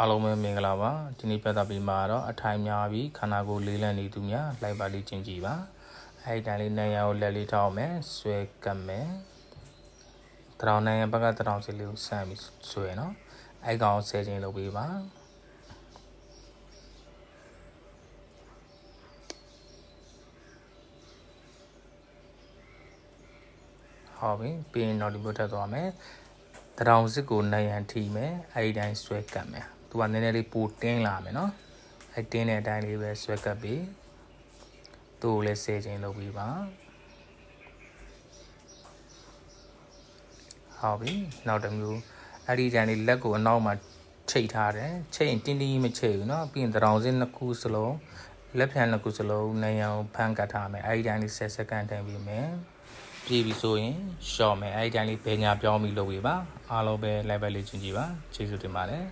အားလုံးပဲမင်္ဂလာပါဒီနေ့ပြသပေးမှာတော့အထိုင်များပြီးခန္ဓာကိုယ်လေးလံနေသူများလိုက်ပါလေးချင်းကြည့်ပါအဲ့ဒီတိုင်းလေးနိုင်ရကိုလက်လေးထောက်မယ်ဆွဲကပ်မယ်တရောင်နိုင်ရဘက်ကတရောင်စီလေးကိုဆန့်ပြီးဆွဲနော်အဲ့ကောင်ဆဲခြင်းလုပ်ပေးပါဟုတ်ပြီပြီးရင်တော့ဒီဘက်ထပ်သွားမယ်တရောင်စစ်ကိုနိုင်ရန်ထိမယ်အဲ့ဒီတိုင်းဆွဲကပ်မယ် သူကနည်းနည်းလေးပိုတင်းလာမယ်နော်အဲ့တင်းတဲ့အတိုင်းလေးပဲဆွဲကပ်ပြီးသူ့ကိုလည်းဆဲခြင်းလုပ်ပြီးပါဟုတ်ပြီနောက်တစ်မျိုးအဲ့ဒီတိုင်းလေးလက်ကိုအနောက်မှာချိတ်ထားတယ်ချိတ်ရင်တင်းတင်းကြီးမချိတ်ဘူးเนาะပြီးရင်တရောင်စင်းနှစ်ခုစလုံးလက်ဖြန်နှစ်ခုစလုံးနိုင်အောင်ဖန်ကတ်ထားမယ်အဲ့ဒီတိုင်းလေး10စက္ကန့်တိုင်ပြီးမယ်ပြေးပြီဆိုရင်ရှော့မယ်အဲ့ဒီတိုင်းလေးဘယ်ညာပြောင်းပြီးလုပ်ပေးပါအားလုံးပဲ level လေးချင်းကြည့်ပါကျေးဇူးတင်ပါတယ်